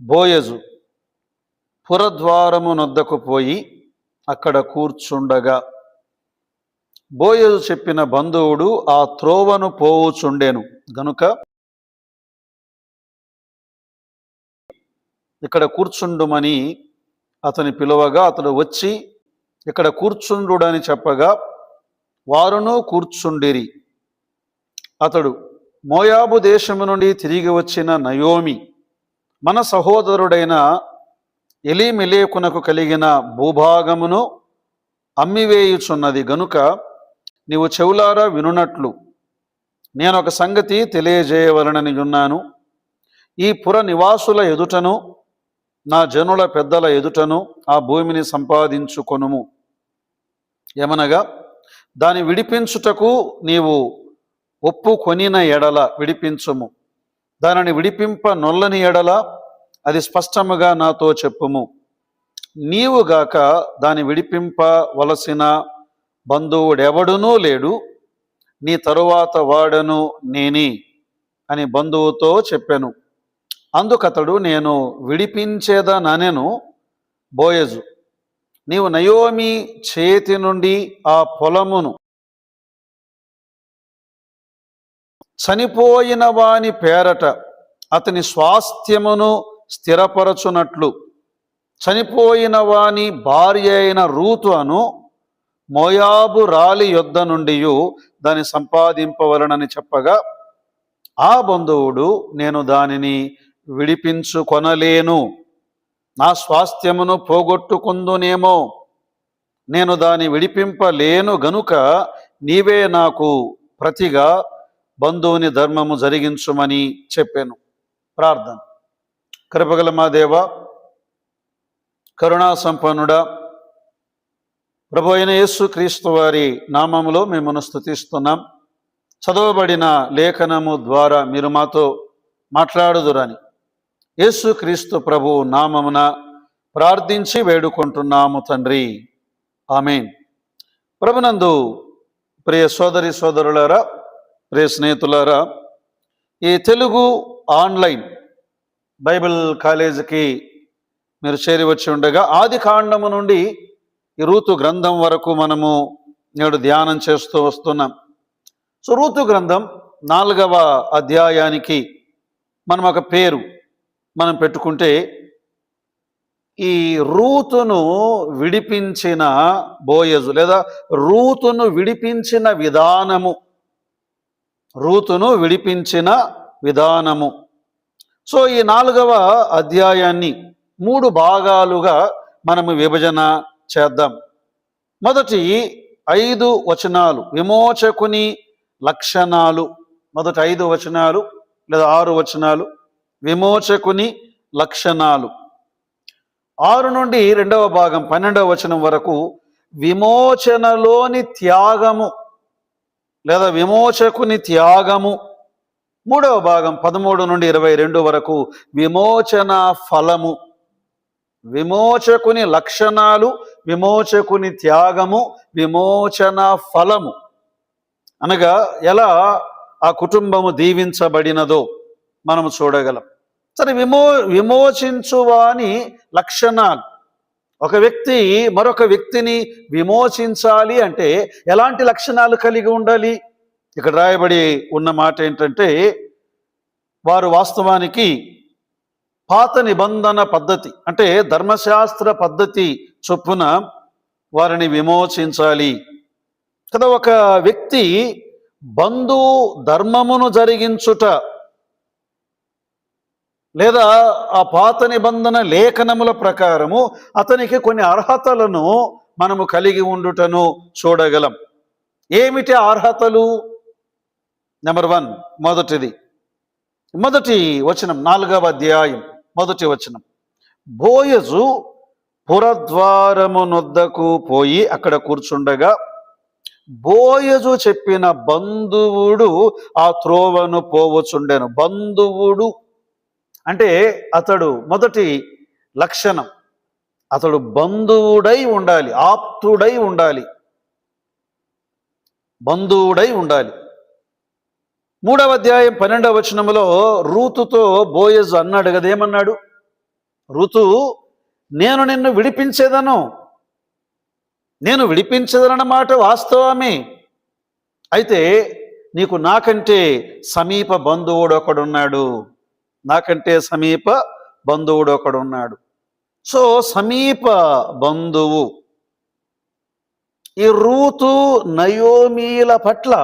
బోయజు పురద్వారము నొద్దకు పోయి అక్కడ కూర్చుండగా బోయజు చెప్పిన బంధువుడు ఆ త్రోవను పోవుచుండెను. గనుక ఇక్కడ కూర్చుండుమని అతని పిలువగా అతడు వచ్చి ఇక్కడ కూర్చుండుడని చెప్పగా వారును కూర్చుండిరి. అతడు మోయాబు దేశము నుండి తిరిగి వచ్చిన నయోమి మన సహోదరుడైన ఎలిమిలేకునకు కలిగిన భూభాగమును అమ్మివేయుచున్నది గనుక నీవు చెవులారా వినున్నట్లు నేను ఒక సంగతి తెలియజేయవలనని ఉన్నాను. ఈ పుర నివాసుల ఎదుటను నా జనుల పెద్దల ఎదుటను ఆ భూమిని సంపాదించుకొనుము. ఏమనగా దాని విడిపించుటకు నీవు ఒప్పుకొనిన ఎడల విడిపించుము. దానిని విడిపింప నొల్లని ఎడల అది స్పష్టముగా నాతో చెప్పుము. నీవుగాక దాని విడిపింప వలసిన బంధువుడెవడునూ లేడు. నీ తరువాత వాడను నేని అని బంధువుతో చెప్పాను. అందుకతడు నేను విడిపించేదనెను బోయజు. నీవు నయోమి చేతి నుండి ఆ పొలమును చనిపోయిన వాని పేరట అతని స్వాస్థ్యమును స్థిరపరచునట్లు. చనిపోయిన వాని భార్య అయిన రూతు అను మోయాబు రాలి యొద్ద నుండి దాన్ని సంపాదింపవలనని చెప్పగా ఆ బంధువుడు నేను దానిని విడిపించుకొనలేను నా స్వాస్థ్యమును పోగొట్టుకుందునేమో. నేను దాని విడిపింపలేను గనుక నీవే నాకు ప్రతిగా బంధువుని ధర్మము జరిగించుమని చెప్పాను. ప్రార్థన. కృపగల మా దేవ కరుణా సంపన్నుడా ప్రభు అయిన యేసు క్రీస్తు వారి నామములో మిమ్మల్ని స్థుతిస్తున్నాం చదవబడిన లేఖనము ద్వారా మీరు మాతో మాట్లాడుదురని యేసు క్రీస్తు ప్రభు నామమున ప్రార్థించి వేడుకుంటున్నాము తండ్రి. ఆమెన్. ప్రభునందు ప్రియ సోదరి సోదరులారా రే స్నేహితులారా ఈ తెలుగు ఆన్లైన్ బైబిల్ కాలేజీకి మీరు చేరి వచ్చి ఉండగా ఆది కాండము నుండి ఈ రూతు గ్రంథం వరకు మనము నేడు ధ్యానం చేస్తూ వస్తున్నాం. సో రూతు గ్రంథం నాలుగవ అధ్యాయానికి మనం ఒక పేరు మనం పెట్టుకుంటే ఈ రూతును విడిపించిన బోయజు లేదా రూతును విడిపించిన విధానము రూతును విడిపించిన విధానము. సో ఈ నాలుగవ అధ్యాయాన్ని మూడు భాగాలుగా మనము విభజన చేద్దాం. మొదటి ఐదు వచనాలు విమోచకుని లక్షణాలు. మొదటి ఐదు వచనాలు లేదా ఆరు వచనాలు విమోచకుని లక్షణాలు. ఆరు నుండి రెండవ భాగం పన్నెండవ వచనం వరకు విమోచనలోని త్యాగము. లేదా విమోచకుని త్యాగము. మూడవ భాగం పదమూడు నుండి ఇరవై రెండు వరకు విమోచన ఫలము. విమోచకుని లక్షణాలు విమోచకుని త్యాగము విమోచన ఫలము. అనగా ఎలా ఆ కుటుంబము దీవించబడినదో మనము చూడగలం. సరే విమో విమోచించువాని లక్షణాలు. ఒక వ్యక్తి మరొక వ్యక్తిని విమోచించాలి అంటే ఎలాంటి లక్షణాలు కలిగి ఉండాలి? ఇక్కడ రాయబడి ఉన్న మాట ఏంటంటే వారు వాస్తవానికి పాత నిబంధన పద్ధతి అంటే ధర్మశాస్త్ర పద్ధతి చొప్పున వారిని విమోచించాలి. కదా ఒక వ్యక్తి బంధు ధర్మమును జరిగించుట లేదా ఆ పాత నిబంధన లేఖనముల ప్రకారము అతనికి కొన్ని అర్హతలను మనము కలిగి ఉండుటను చూడగలం. ఏమిటి అర్హతలు? నెంబర్ వన్ మొదటిది. మొదటి వచనం నాలుగవ అధ్యాయం మొదటి వచనం. బోయజు పురద్వారము నొద్దకు పోయి అక్కడ కూర్చుండగా బోయజు చెప్పిన బంధువుడు ఆ త్రోవను పోవచుండెను బంధువుడు అంటే అతడు మొదటి లక్షణం. అతడు బంధువుడై ఉండాలి ఆప్తుడై ఉండాలి. బంధువుడై ఉండాలి. మూడవ అధ్యాయం పన్నెండవ వచనంలో రూతుతో బోయజు అన్నాడు కదా ఏమన్నాడు ఋతు నేను నిన్ను విడిపించేదను. నేను విడిపించదనమాట వాస్తవమే. అయితే నీకు నాకంటే సమీప బంధువుడు ఒకడున్నాడు నాకంటే సమీప బంధువుడు ఒకడున్నాడు. సో సమీప బంధువు. ఈ రూతు నయోమీల పట్ల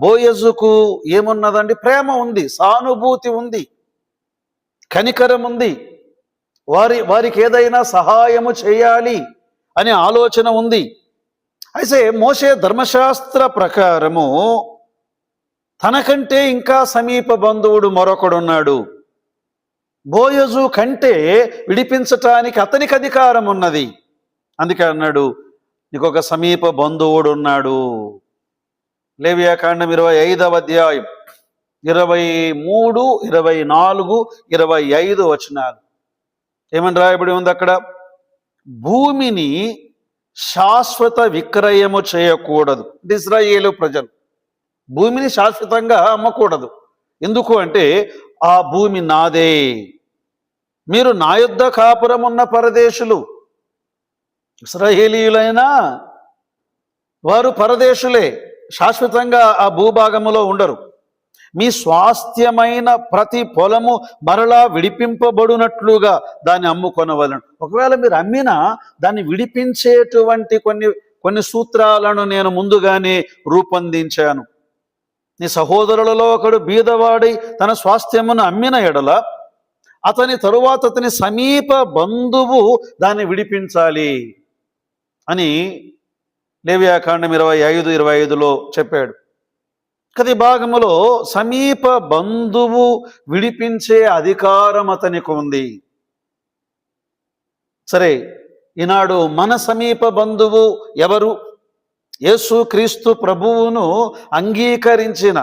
బోయజుకు ఏమున్నదండి? ప్రేమ ఉంది సానుభూతి ఉంది కనికరం ఉంది. వారి వారికి ఏదైనా సహాయము చేయాలి అనే ఆలోచన ఉంది. అయితే మోసే ధర్మశాస్త్ర ప్రకారము తనకంటే ఇంకా సమీప బంధువుడు మరొకడున్నాడు. బోయజు కంటే విడిపించటానికి అతనికి అధికారం ఉన్నది. అందుకే అన్నాడు నీకు ఒక సమీప బంధువుడు ఉన్నాడు. లేవ్యాకాండం ఇరవై ఐదవ అధ్యాయం ఇరవై మూడు ఇరవై నాలుగు ఇరవై ఐదు వచనాలు. ఏమని రాయబడి ఉంది అక్కడ? భూమిని శాశ్వత విక్రయము చేయకూడదు. ఇస్రాయేలు ప్రజలు. భూమిని శాశ్వతంగా అమ్మకూడదు. ఎందుకు అంటే ఆ భూమి నాదే. మీరు నా యుద్ధ కాపురం ఉన్న పరదేశులు. ఇస్రాయేలీయులైనా వారు పరదేశులే. శాశ్వతంగా ఆ భూభాగములో ఉండరు. మీ స్వాస్థ్యమైన ప్రతి పొలము మరలా విడిపింపబడినట్లుగా దాన్ని అమ్ముకొనవలను. ఒకవేళ మీరు అమ్మినా దాన్ని విడిపించేటువంటి కొన్ని కొన్ని సూత్రాలను నేను ముందుగానే రూపొందించాను. నీ సహోదరులలో ఒకడు బీదవాడి తన స్వాస్థ్యమును అమ్మిన ఎడల అతని తరువాత అతని సమీప బంధువు దాన్ని విడిపించాలి అని లేవ్యాకాండం ఇరవై ఐదు ఇరవై ఐదులో చెప్పాడు. కది భాగములో సమీప బంధువు విడిపించే అధికారం అతనికి ఉంది. సరే ఈనాడు మన సమీప బంధువు ఎవరు? యేసు క్రీస్తు ప్రభువును అంగీకరించిన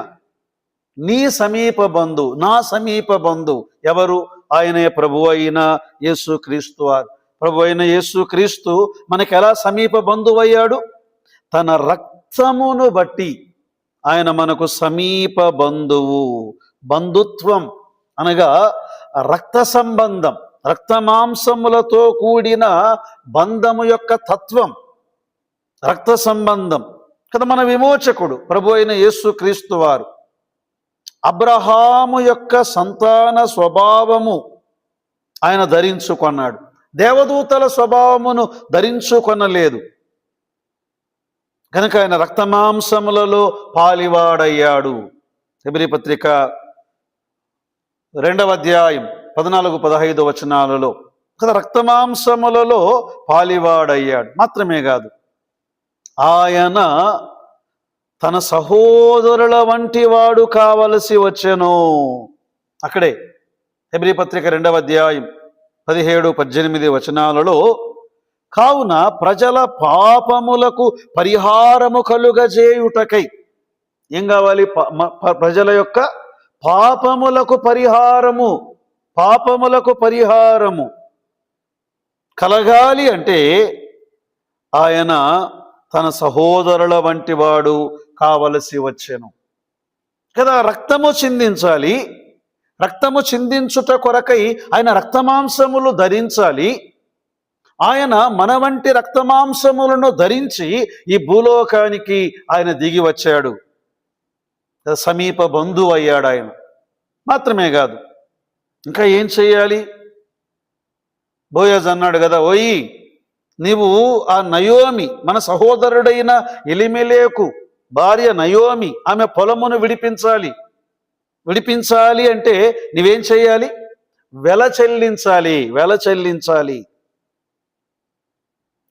నీ సమీప బంధు నా సమీప బంధు ఎవరు? ఆయనే ప్రభు అయిన యేసు క్రీస్తు వారు. ప్రభు అయిన యేసు క్రీస్తు మనకి ఎలా సమీప బంధువు అయ్యాడు తన రక్తమును బట్టి ఆయన మనకు సమీప బంధువు బంధుత్వం అనగా రక్త సంబంధం రక్త మాంసములతో కూడిన బంధము యొక్క తత్వం. రక్త సంబంధం కదా మన విమోచకుడు ప్రభు అయిన యేసు క్రీస్తు వారు. అబ్రహాము యొక్క సంతాన స్వభావము ఆయన ధరించుకొన్నాడు. దేవదూతల స్వభావమును ధరించుకొనలేదు. కనుక ఆయన రక్తమాంసములలో పాలివాడయ్యాడు. శబరి పత్రిక రెండవ అధ్యాయం పద్నాలుగు పదహైదు వచనాలలో. కదా రక్తమాంసములలో పాలివాడయ్యాడు. మాత్రమే కాదు ఆయన తన సహోదరుల వంటి వాడు కావలసి వచ్చెను. అక్కడే హెబ్రి పత్రిక రెండవ అధ్యాయం పదిహేడు పద్దెనిమిది వచనాలలో కావున ప్రజల పాపములకు పరిహారము కలుగజేయుటకై ఏం కావాలి? ప- ప్రజల యొక్క పాపములకు పరిహారము పాపములకు పరిహారము కలగాలి అంటే ఆయన తన సహోదరుల వంటి వాడు కావలసి వచ్చెను. కదా రక్తము చిందించాలి. రక్తము చిందించుట కొరకై ఆయన రక్తమాంసములు ధరించాలి. ఆయన మన వంటి రక్తమాంసములను ధరించి ఈ భూలోకానికి ఆయన దిగి వచ్చాడు. సమీప బంధువు అయ్యాడు ఆయన. మాత్రమే కాదు. ఇంకా ఏం చేయాలి? బోయజ్ అన్నాడు కదా ఓయి నీవు ఆ నయోమి మన సహోదరుడైన ఎలిమెలేకు భార్య నయోమి ఆమె పొలమును విడిపించాలి. విడిపించాలి అంటే నీవేం చేయాలి? వెల చెల్లించాలి వెల చెల్లించాలి.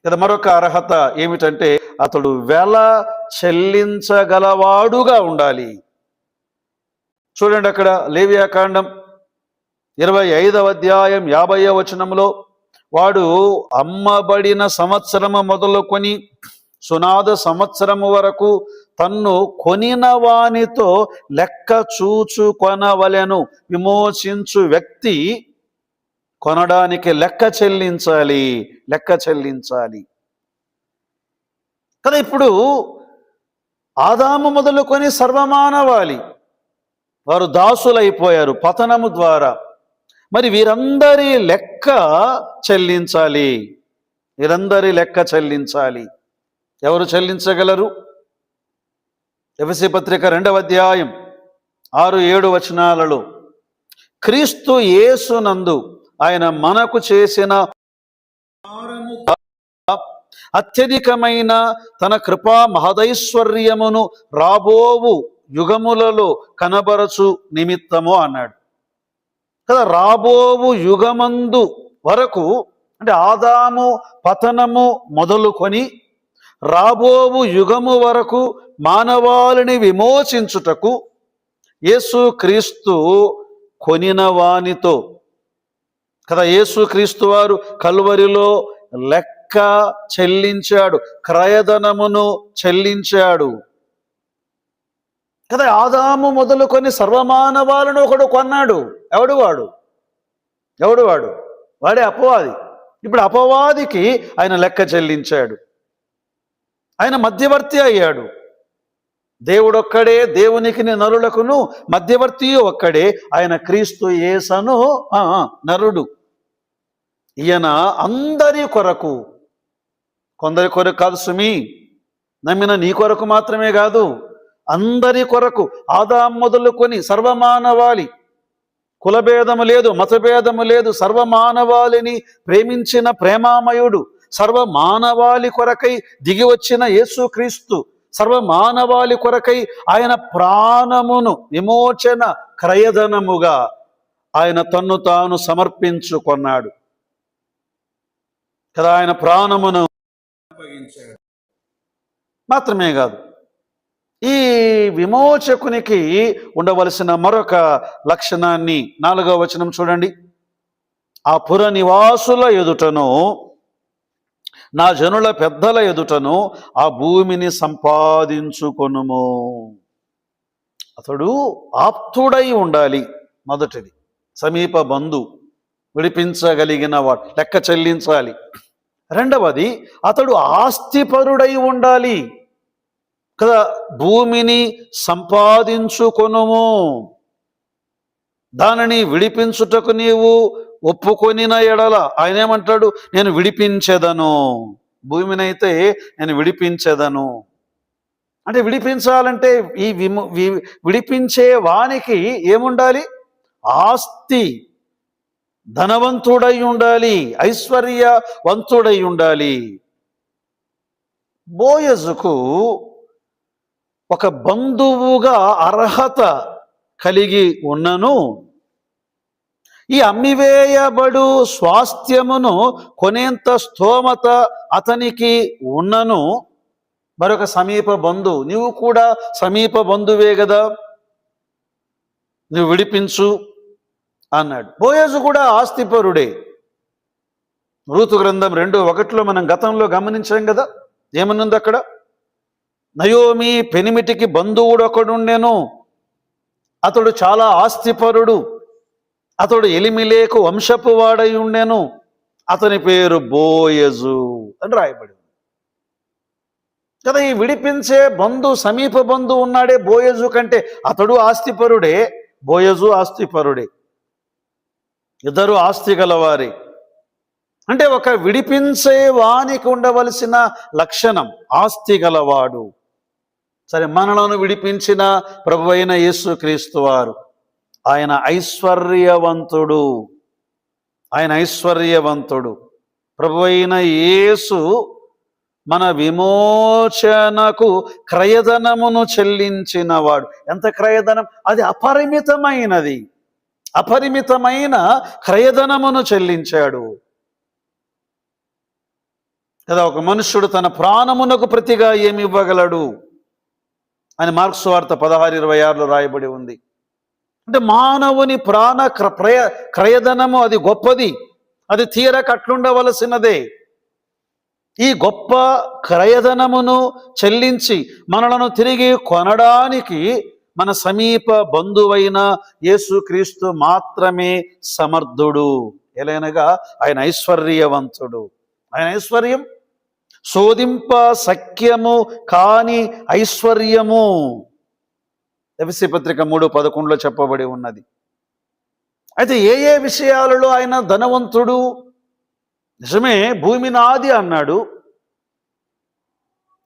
కదా మరొక అర్హత ఏమిటంటే అతడు వెల చెల్లించగలవాడుగా ఉండాలి. చూడండి అక్కడ లేవియాకాండం ఇరవై ఐదవ అధ్యాయం యాభై వచనంలో వాడు అమ్మబడిన సంవత్సరము మొదలుకొని సునాద సంవత్సరము వరకు తన్ను కొనిన వానితో లెక్క చూచుకొనవలెను విమోచించు వ్యక్తి కొనడానికి లెక్క చెల్లించాలి లెక్క చెల్లించాలి. కదా ఇప్పుడు ఆదాము మొదలుకొని సర్వమానవాళి. వారు దాసులైపోయారు పతనము ద్వారా. మరి వీరందరి లెక్క చెల్లించాలి. వీరందరి లెక్క చెల్లించాలి. ఎవరు చెల్లించగలరు? ఎఫసి పత్రిక రెండవ అధ్యాయం ఆరు ఏడు వచనాలలో క్రీస్తు యేసునందు ఆయన మనకు చేసిన అత్యధికమైన తన కృపా మహదైశ్వర్యమును రాబోవు యుగములలో కనబరచు నిమిత్తము అన్నాడు. కదా రాబోవు యుగమందు వరకు అంటే ఆదాము పతనము మొదలుకొని రాబోవు యుగము వరకు మానవాళిని విమోచించుటకు యేసు క్రీస్తు కొనిన వానితో. కదా యేసు క్రీస్తు వారు కల్వరిలో లెక్క చెల్లించాడు క్రయధనమును చెల్లించాడు. కదా ఆదాము మొదలుకొని సర్వమానవాలను ఒకడు కొన్నాడు. ఎవడు వాడు? ఎవడు వాడు? వాడే అపవాది. ఇప్పుడు అపవాదికి ఆయన లెక్క చెల్లించాడు. ఆయన మధ్యవర్తి అయ్యాడు. దేవుడొక్కడే దేవునికి నరులకును మధ్యవర్తి ఒక్కడే. ఆయన క్రీస్తు యేసను ఆ, నరుడు. ఈయన అందరి కొరకు కొందరి కొరకు కాదు సుమి నమ్మిన నీ కొరకు మాత్రమే కాదు అందరి కొరకు ఆదాం మొదలుకొని సర్వమానవాళి కులభేదము లేదు మతభేదము లేదు. సర్వమానవాళిని ప్రేమించిన ప్రేమామయుడు సర్వమానవాళి కొరకై దిగి వచ్చిన యేసుక్రీస్తు సర్వమానవాళి కొరకై ఆయన ప్రాణమును విమోచన క్రయధనముగా ఆయన తన్ను తాను సమర్పించుకొన్నాడు. కదా ఆయన ప్రాణమును మాత్రమే కాదు. ఈ విమోచకునికి ఉండవలసిన మరొక లక్షణాన్ని నాలుగవ వచనం చూడండి. ఆ పుర నివాసుల ఎదుటను నా జనుల పెద్దల ఎదుటను ఆ భూమిని సంపాదించుకొనుము. అతడు ఆప్తుడై ఉండాలి మొదటిది. సమీప బంధు విడిపించగలిగిన వాడు లెక్క చెల్లించాలి. రెండవది అతడు ఆస్తిపరుడై ఉండాలి. కదా భూమిని సంపాదించుకొనుము. దానిని విడిపించుటకు నీవు ఒప్పుకొనిన ఎడల ఆయన ఏమంటాడు నేను విడిపించేదను. భూమినైతే నేను విడిపించేదను. అంటే విడిపించాలంటే ఈ విము వి- విడిపించే వానికి ఏముండాలి? ఆస్తి. ధనవంతుడై ఉండాలి. ఐశ్వర్యవంతుడై ఉండాలి. బోయజుకు ఒక బంధువుగా అర్హత కలిగి ఉన్నను. ఈ అమ్మివేయబడు స్వాస్థ్యమును కొనేంత స్తోమత అతనికి ఉన్నను. మరొక సమీప బంధువు నీవు కూడా సమీప బంధువే కదా నువ్వు విడిపించు అన్నాడు. బోయజు కూడా ఆస్తిపరుడే. ఋతు గ్రంథం రెండు ఒకటిలో మనం గతంలో గమనించాం కదా ఏమనుంది అక్కడ నయోమి పెనిమిటికి బంధువుడు ఒకడుండెను అతడు చాలా ఆస్తిపరుడు. అతడు ఎలిమిలేకు వంశపు వాడై ఉండెను అతని పేరు బోయజు అని రాయబడి కదా ఈ విడిపించే బంధు సమీప బంధు ఉన్నాడే బోయజు కంటే అతడు ఆస్తిపరుడే బోయజు ఆస్తిపరుడే. ఇద్దరు ఆస్తి గలవారే. అంటే ఒక విడిపించే వానికి ఉండవలసిన లక్షణం ఆస్తి గలవాడు. సరే మనలను విడిపించిన ప్రభు అయిన యేసుక్రీస్తు వారు. ఆయన ఐశ్వర్యవంతుడు. ఆయన ఐశ్వర్యవంతుడు. ప్రభు అయిన యేసు మన విమోచనకు క్రయధనమును చెల్లించినవాడు. ఎంత క్రయధనం? అది అపరిమితమైనది. అపరిమితమైన క్రయధనమును చెల్లించాడు. కదా ఒక మనుష్యుడు తన ప్రాణమునకు ప్రతిగా ఏమి ఇవ్వగలడు? అని మార్క్స్ వార్త పదహారు ఇరవై ఆరులో రాయబడి ఉంది. అంటే మానవుని ప్రాణ క్ర- ప్రయ క్రయధనము అది గొప్పది. అది తీరక అట్లుండవలసినదే ఈ గొప్ప క్రయధనమును చెల్లించి మనలను తిరిగి కొనడానికి మన సమీప బంధువైన యేసుక్రీస్తు మాత్రమే సమర్థుడు. ఎలైనగా ఆయన ఐశ్వర్యవంతుడు. ఆయన ఐశ్వర్యం శోధింప సఖ్యము కాని ఐశ్వర్యము. ఎఫ్సి పత్రిక మూడు పదకొండులో చెప్పబడి ఉన్నది. అయితే ఏ ఏ విషయాలలో ఆయన ధనవంతుడు? నిజమే భూమి నాది అన్నాడు.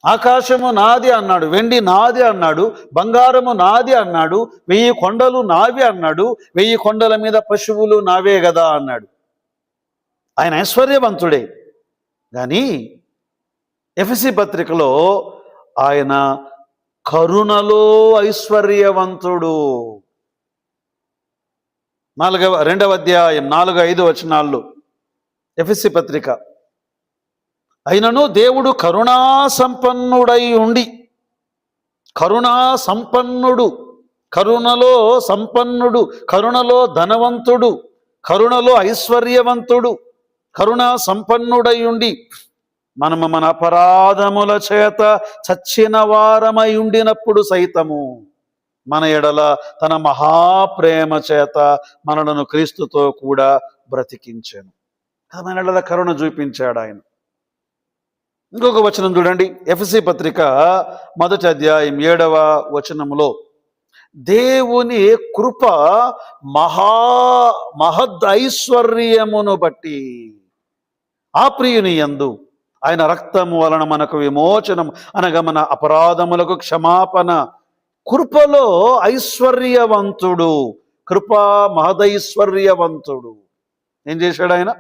ఆకాశము నాది అన్నాడు. వెండి నాది అన్నాడు. బంగారము నాది అన్నాడు. వెయ్యి కొండలు నావి అన్నాడు. వెయ్యి కొండల మీద పశువులు నావే కదా అన్నాడు. ఆయన ఐశ్వర్యవంతుడే. కానీ ఎఫ్సి పత్రికలో ఆయన కరుణలో ఐశ్వర్యవంతుడు. నాలుగవ రెండవ అధ్యాయం నాలుగు ఐదు వచనాల్లో ఎఫ్ఎస్సి పత్రిక. అయినను దేవుడు కరుణా సంపన్నుడై ఉండి కరుణా సంపన్నుడు కరుణలో సంపన్నుడు కరుణలో ధనవంతుడు కరుణలో ఐశ్వర్యవంతుడు కరుణా సంపన్నుడై ఉండి మనము మన అపరాధముల చేత చచ్చిన వారమై ఉండినప్పుడు సైతము మన ఎడల తన మహాప్రేమ చేత మనలను క్రీస్తుతో కూడా బ్రతికించాను. మన ఎడల కరుణ చూపించాడు ఆయన. ఇంకొక వచనం చూడండి. ఎఫ్సి పత్రిక మొదటి అధ్యాయం ఏడవ వచనములో దేవుని కృప మహా మహద్ ఐశ్వర్యమును బట్టి ఆ ప్రియుని యందు ఆయన రక్తము వలన మనకు విమోచనం అనగా మన అపరాధములకు క్షమాపణ. కృపలో ఐశ్వర్యవంతుడు కృపా మహదైశ్వర్యవంతుడు. ఏం చేశాడు ఆయన?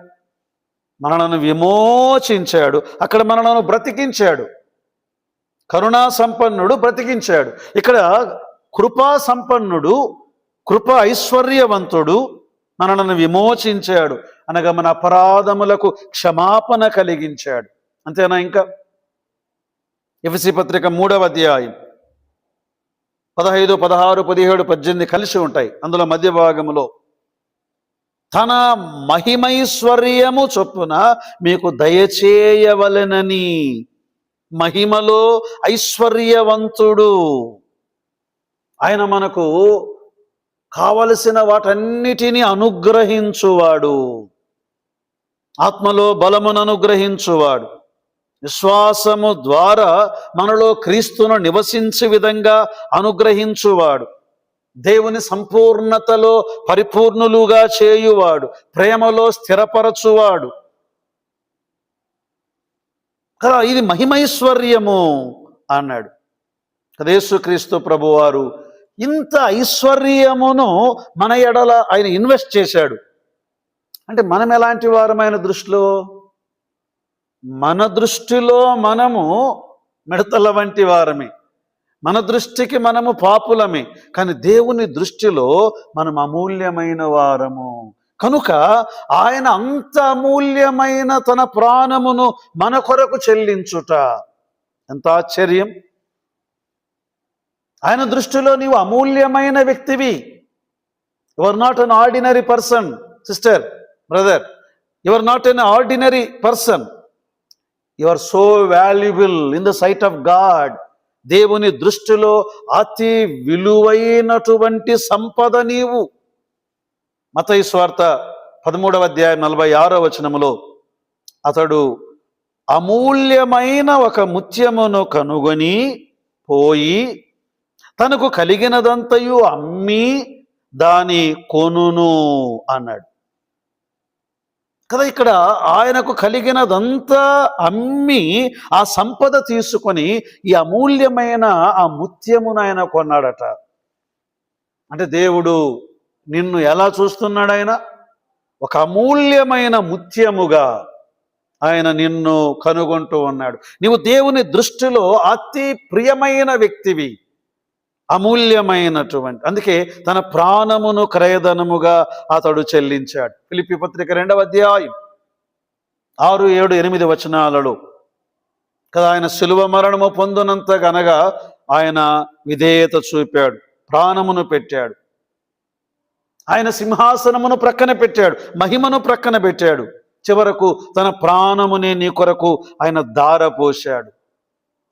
మనలను విమోచించాడు. అక్కడ మనలను బ్రతికించాడు. కరుణా సంపన్నుడు బ్రతికించాడు. ఇక్కడ కృపా సంపన్నుడు కృప ఐశ్వర్యవంతుడు మనలను విమోచించాడు. అనగా మన అపరాధములకు క్షమాపణ కలిగించాడు. అంతేనా ఇంకా? ఎఫ్సి పత్రిక మూడవ అధ్యాయం. పదహైదు పదహారు పదిహేడు పద్దెనిమిది కలిసి ఉంటాయి. అందులో మధ్య భాగంలో తన మహిమైశ్వర్యము చొప్పున మీకు దయచేయవలెనని మహిమలో ఐశ్వర్యవంతుడు. ఆయన మనకు కావలసిన వాటన్నిటినీ అనుగ్రహించువాడు. ఆత్మలో బలమును అనుగ్రహించువాడు. విశ్వాసము ద్వారా మనలో క్రీస్తును నివసించే విధంగా అనుగ్రహించువాడు. దేవుని సంపూర్ణతలో పరిపూర్ణులుగా చేయువాడు. ప్రేమలో స్థిరపరచువాడు. కదా ఇది మహిమైశ్వర్యము అన్నాడు. క్రీస్తు ప్రభువారు ఇంత ఐశ్వర్యమును మన ఎడల ఆయన ఇన్వెస్ట్ చేశాడు. అంటే మనం ఎలాంటి వారమైన దృష్టిలో? మన దృష్టిలో మనము మిడతల వంటి వారమే. మన దృష్టికి మనము పాపులమే. కానీ దేవుని దృష్టిలో మనం అమూల్యమైన వారము. కనుక ఆయన అంత అమూల్యమైన తన ప్రాణమును మన కొరకు చెల్లించుట ఎంత ఆశ్చర్యం. ఆయన దృష్టిలో నీవు అమూల్యమైన వ్యక్తివి. Your not an ordinary person sister brother your not an ordinary person you are so valuable in the sight of God దేవుని దృష్టిలో అతి విలువైనటువంటి సంపద నీవు. మత స్వార్థ పదమూడవ అధ్యాయం నలభై ఆరో వచనములో అతడు అమూల్యమైన ఒక ముత్యమును కనుగొని పోయి తనకు కలిగినదంతయు అమ్మి దాని కొనును అన్నాడు. కదా ఇక్కడ ఆయనకు కలిగినదంతా అమ్మి ఆ సంపద తీసుకొని ఈ అమూల్యమైన ఆ ముత్యమును ఆయన కొన్నాడట. అంటే దేవుడు నిన్ను ఎలా చూస్తున్నాడు ఆయన ఒక అమూల్యమైన ముత్యముగా ఆయన నిన్ను కనుగొంటూ ఉన్నాడు. నీవు దేవుని దృష్టిలో అతి ప్రియమైన వ్యక్తివి. అమూల్యమైనటువంటి అందుకే తన ప్రాణమును క్రయధనముగా అతడు చెల్లించాడు. పిలిపి పత్రిక రెండవ అధ్యాయం. ఆరు ఏడు ఎనిమిది వచనాలలో. కదా ఆయన సులువ మరణము పొందినంత గనగా ఆయన విధేయత చూపాడు. ప్రాణమును పెట్టాడు. ఆయన సింహాసనమును ప్రక్కన పెట్టాడు. మహిమను ప్రక్కన పెట్టాడు. చివరకు తన ప్రాణముని నీ కొరకు ఆయన దారపోశాడు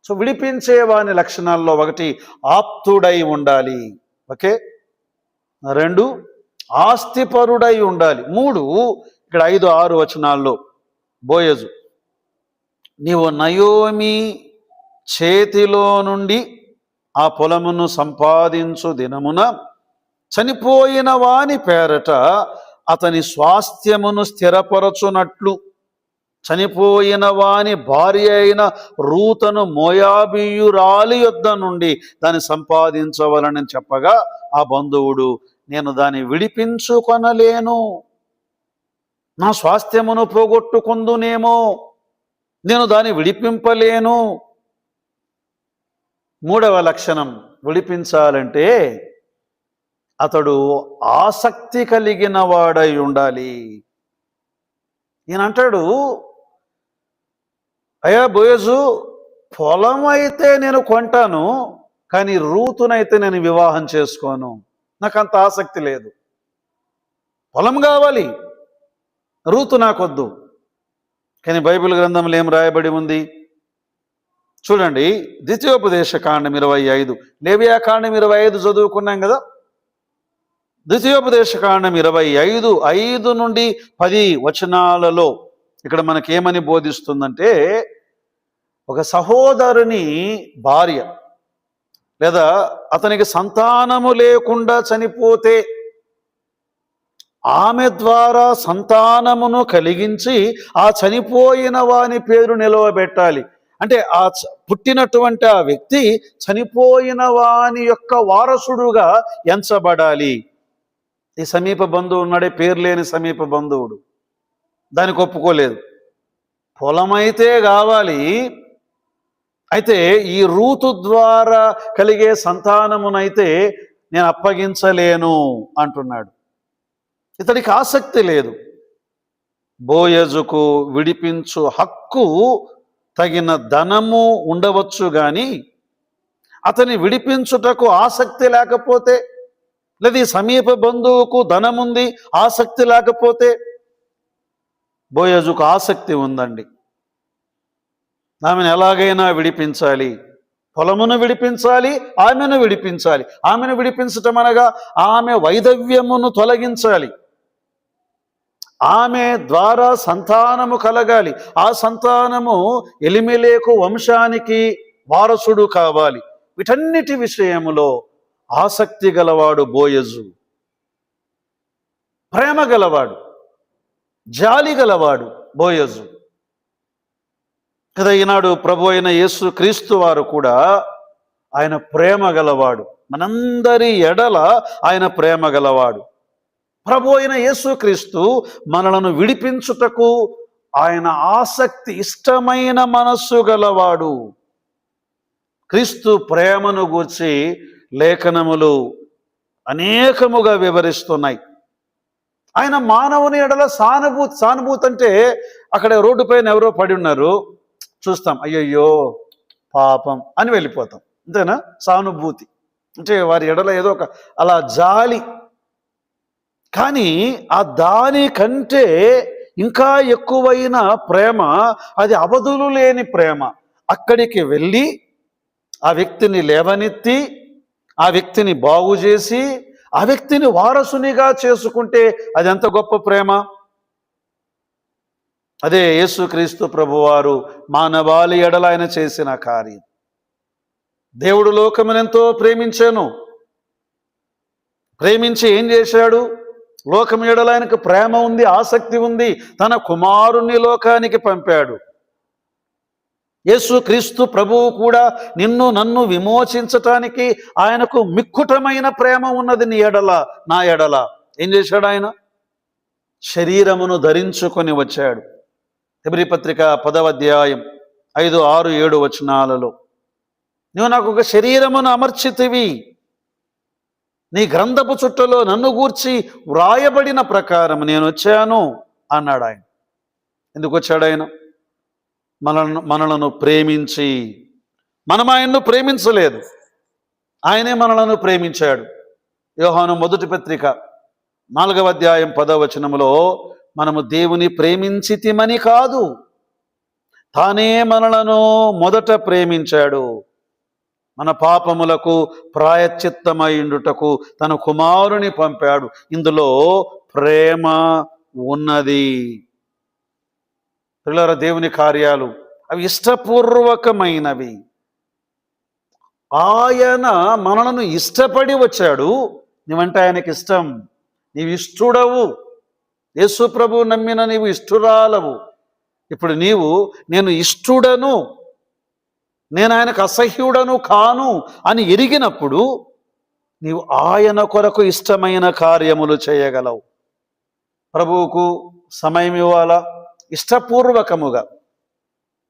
సో విడిపించేవాని లక్షణాల్లో ఒకటి ఆప్తుడై ఉండాలి. ఓకే? రెండు ఆస్తిపరుడై ఉండాలి. మూడు ఇక్కడ ఐదు ఆరు వచనాల్లో బోయజు నీవు నయోమి చేతిలో నుండి ఆ పొలమును సంపాదించు దినమున చనిపోయిన వాని పేరట అతని స్వాస్థ్యమును స్థిరపరచునట్లు చనిపోయిన వాని భార్య అయిన రూతను మోయాబియురాలి యొద్ద నుండి దాన్ని సంపాదించవలనని చెప్పగా ఆ బంధువుడు నేను దాన్ని విడిపించుకొనలేను. నా స్వాస్థ్యమును పోగొట్టుకుందునేమో. నేను దాన్ని విడిపింపలేను. మూడవ లక్షణం విడిపించాలంటే అతడు ఆసక్తి కలిగిన వాడై ఉండాలి. ఈయన అంటాడు అయ్యా బోయజు పొలం అయితే నేను కొంటాను కానీ రూతునైతే నేను వివాహం చేసుకోను. నాకు అంత ఆసక్తి లేదు. పొలం కావాలి రూతు నాకొద్దు. కానీ బైబిల్ గ్రంథంలో ఏం రాయబడి ఉంది? చూడండి ద్వితీయోపదేశ కాండం ఇరవై ఐదు. లేవియా కాండం ఇరవై ఐదు చదువుకున్నాం కదా? ద్వితీయోపదేశ కాండం ఇరవై ఐదు ఐదు నుండి పది వచనాలలో ఇక్కడ మనకేమని బోధిస్తుందంటే ఒక సహోదరుని భార్య లేదా అతనికి సంతానము లేకుండా చనిపోతే ఆమె ద్వారా సంతానమును కలిగించి ఆ చనిపోయిన వాని పేరు నిలవబెట్టాలి. అంటే ఆ చ- పుట్టినటువంటి ఆ వ్యక్తి చనిపోయిన వాని యొక్క వారసుడుగా ఎంచబడాలి. ఈ సమీప బంధువు ఉన్నాడే పేరు లేని సమీప బంధువుడు. దానికి ఒప్పుకోలేదు. పొలమైతే కావాలి. అయితే ఈ రూతు ద్వారా కలిగే సంతానమునైతే నేను అప్పగించలేను అంటున్నాడు. ఇతడికి ఆసక్తి లేదు. బోయజుకు విడిపించు హక్కు తగిన ధనము ఉండవచ్చు కానీ అతని విడిపించుటకు ఆసక్తి లేకపోతే లేదా సమీప బంధువుకు ధనముంది ఆసక్తి లేకపోతే బోయజుకు ఆసక్తి ఉందండి. ఆమెను ఎలాగైనా విడిపించాలి. పొలమును విడిపించాలి ఆమెను విడిపించాలి. ఆమెను విడిపించటం అనగా ఆమె వైదవ్యమును తొలగించాలి. ఆమె ద్వారా సంతానము కలగాలి. ఆ సంతానము ఎలిమిలేకు వంశానికి వారసుడు కావాలి. వీటన్నిటి విషయములో ఆసక్తి గలవాడు బోయజు. ప్రేమ గలవాడు. జాలి గలవాడు బోయజు. కదా ఈనాడు ప్రభు అయిన యేసు క్రీస్తు వారు కూడా ఆయన ప్రేమ గలవాడు. మనందరి ఎడల ఆయన ప్రేమ గలవాడు. ప్రభు అయిన యేసుక్రీస్తు మనలను విడిపించుటకు ఆయన ఆసక్తి ఇష్టమైన మనస్సు గలవాడు. క్రీస్తు ప్రేమను గూర్చి లేఖనములు అనేకముగా వివరిస్తున్నాయి. ఆయన మానవుని ఎడల సానుభూతి సానుభూతి అంటే అక్కడ రోడ్డు పైన ఎవరో పడి ఉన్నారు. చూస్తాం అయ్యయ్యో పాపం అని వెళ్ళిపోతాం. అంతేనా? సానుభూతి. అంటే వారి ఎడల ఏదో ఒక అలా జాలి. కానీ ఆ దాని కంటే ఇంకా ఎక్కువైన ప్రేమ అది అవధులు లేని ప్రేమ. అక్కడికి వెళ్ళి ఆ వ్యక్తిని లేవనెత్తి ఆ వ్యక్తిని బాగు చేసి ఆ వ్యక్తిని వారసునిగా చేసుకుంటే అది ఎంత గొప్ప ప్రేమ? అదే యేసుక్రీస్తు ప్రభువారు మానవాళి ఎడల ఆయన చేసిన కార్యం. దేవుడు లోకమునెంతో ప్రేమించాను. ప్రేమించి ఏం చేశాడు? లోకం ఎడల ఆయనకు ప్రేమ ఉంది ఆసక్తి ఉంది. తన కుమారుణ్ణి లోకానికి పంపాడు. యేసు క్రీస్తు ప్రభువు కూడా నిన్ను నన్ను విమోచించటానికి ఆయనకు మిక్కుటమైన ప్రేమ ఉన్నది నీ ఎడల నా ఎడల. ఏం చేశాడు ఆయన? శరీరమును ధరించుకొని వచ్చాడు. ఎబ్రి పత్రిక పదవ అధ్యాయం ఐదు ఆరు ఏడు వచనాలలో. నువ్వు నాకు ఒక శరీరమును అమర్చితివి. నీ గ్రంథపు చుట్టలో నన్ను గూర్చి వ్రాయబడిన ప్రకారం నేను వచ్చాను అన్నాడు ఆయన. ఎందుకు వచ్చాడు ఆయన? మనలను మనలను ప్రేమించి మనం ఆయన్ను ప్రేమించలేదు. ఆయనే మనలను ప్రేమించాడు. యోహాను మొదటి పత్రిక నాలుగవ అధ్యాయం పదవచనములో మనము దేవుని ప్రేమించితిమని కాదు. తానే మనలను మొదట ప్రేమించాడు. మన పాపములకు ప్రాయశ్చిత్తమైండుటకు తన కుమారుని పంపాడు. ఇందులో ప్రేమ ఉన్నది. పిల్లల దేవుని కార్యాలు అవి ఇష్టపూర్వకమైనవి. ఆయన మనలను ఇష్టపడి వచ్చాడు. నీవంటే ఆయనకి ఇష్టం. నీవు ఇష్టడవు. యేసు ప్రభు నమ్మిన నీవు ఇష్టురాలవు. ఇప్పుడు నీవు నేను ఇష్టుడను. నేను ఆయనకు అసహ్యుడను కాను అని ఎరిగినప్పుడు నీవు ఆయన కొరకు ఇష్టమైన కార్యములు చేయగలవు. ప్రభువుకు సమయం ఇవ్వాలా? ఇష్టపూర్వకముగా.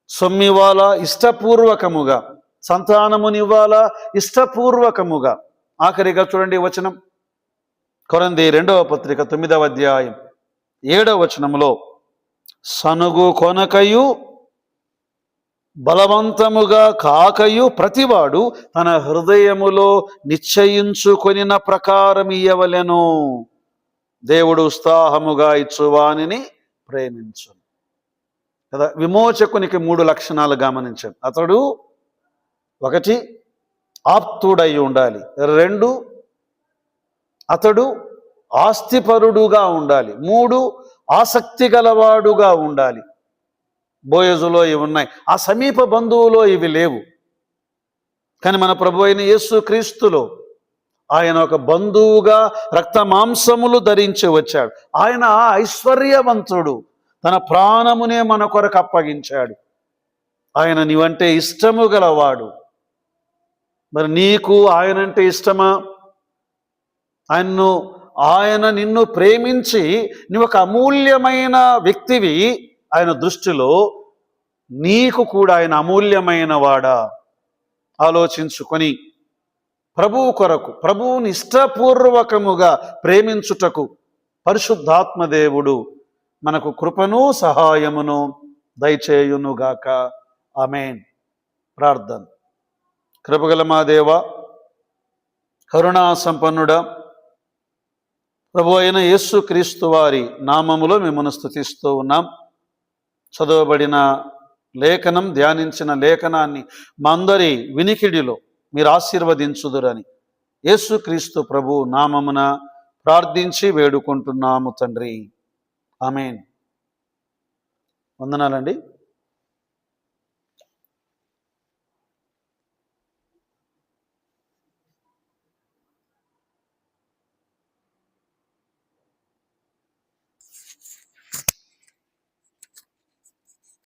సొమ్మివ్వాలా? ఇష్టపూర్వకముగా. సంతానమునివ్వాలా? ఇష్టపూర్వకముగా. ఆఖరిగా చూడండి వచనం. కొరంది రెండవ పత్రిక తొమ్మిదవ అధ్యాయం ఏడవ వచనములో సనుగు కొనకయు బలవంతముగా కాకయు ప్రతివాడు తన హృదయములో నిశ్చయించుకొనిన ప్రకారం ఇయ్యవలెను. దేవుడు ఉత్సాహముగా ఇచ్చువానిని ప్రేమించు కదా విమోచకునికి మూడు లక్షణాలు గమనించాడు అతడు ఒకటి ఆప్తుడై ఉండాలి. రెండు అతడు ఆస్తిపరుడుగా ఉండాలి. మూడు ఆసక్తి గలవాడుగా ఉండాలి. బోయజులో ఇవి ఉన్నాయి. ఆ సమీప బంధువులో ఇవి లేవు. కానీ మన ప్రభు అయిన యేసు క్రీస్తులో ఆయన ఒక బంధువుగా రక్త మాంసములు ధరించి వచ్చాడు. ఆయన ఐశ్వర్యవంతుడు. తన ప్రాణమునే మన కొరకు అప్పగించాడు. ఆయన నీవంటే ఇష్టము గలవాడు. మరి నీకు ఆయనంటే ఇష్టమా? ఆయన్ను ఆయన నిన్ను ప్రేమించి నువ్వు ఒక అమూల్యమైన వ్యక్తివి ఆయన దృష్టిలో నీకు కూడా ఆయన అమూల్యమైన వాడా? ఆలోచించుకొని ప్రభువు కొరకు ప్రభువుని ఇష్టపూర్వకముగా ప్రేమించుటకు పరిశుద్ధాత్మదేవుడు మనకు కృపను సహాయమును దయచేయునుగాక. ఆమెన్. ప్రార్థన. కృపగల మా దేవ కరుణా సంపన్నుడ ప్రభు అయిన యేసు క్రీస్తు వారి నామములో మిమ్మల్ని స్థుతిస్తూ ఉన్నాం. చదవబడిన లేఖనం ధ్యానించిన లేఖనాన్ని మా అందరి వినికిడిలో మీరు ఆశీర్వదించుదురని యేసుక్రీస్తు ప్రభు నామమున ప్రార్థించి వేడుకుంటున్నాము తండ్రి. ఆమెన్. వందనాలండి.